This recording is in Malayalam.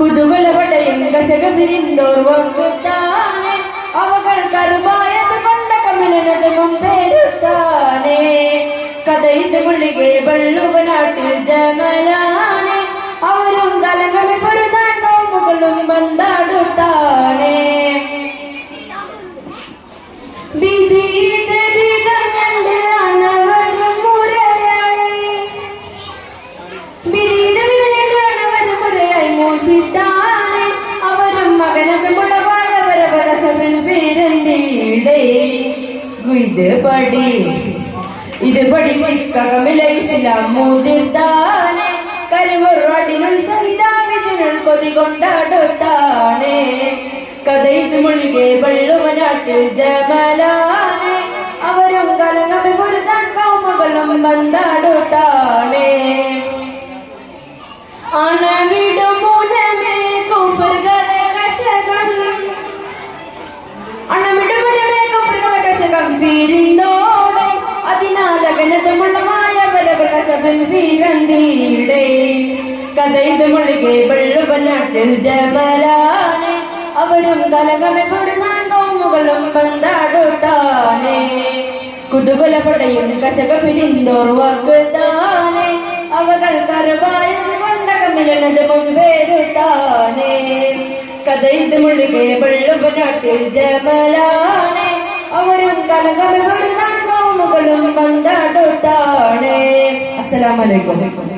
കുതുകുലപടയും കസക പിരിന്തോർവക്കുത്താനെ അവകൾ കരുമായത് കൊണ്ട കമലനത് മുമ്പേരുത്താനെ കഥയിത് മുള്ളികെ വള്ളുവനാട്ടിൽ ഇത് പടി. ഇത് പടി കകമില ഇസ്ലാം മുതിർത്താനെ കരുവറാടിനുൾ സഹിതാവിതിനുൾ കൊതി കൊണ്ടാടുത്താനെ കഥ ഇത് മുളികെ വെള്ളുവനാട്ടിൽ ജമലാനെ അവരും പൊരുതാൻ കൗമകളും ബന്ധാടുത്താനെ വീരിന്നോടെ അതിനാലകനതമുള്ളമായ വരവകശവിൽ വീരന്തീടെ കഥയിത് മുഴുകെ വെള്ളുവനാട്ടിൽ ജമലാനെ അവരും കലകമെ പൊരുന്നാൻ കോമുകളും കുതുകുല പടയും കശക പിരിന്തോർവാക്കുതാനെ അവകൾ കറുവായത് കൊണ്ടകമിലനത് മുൻപേരുത്താനെ കഥ ഇത് മുഴുകെ വെള്ളുവനാട്ടിൽ ജമലാനെ അവരും കലകമെ പൊരുന്നാൻ കോമുകളും ബന്ധാടുത്താനെ അസ്സലാമലൈക്കും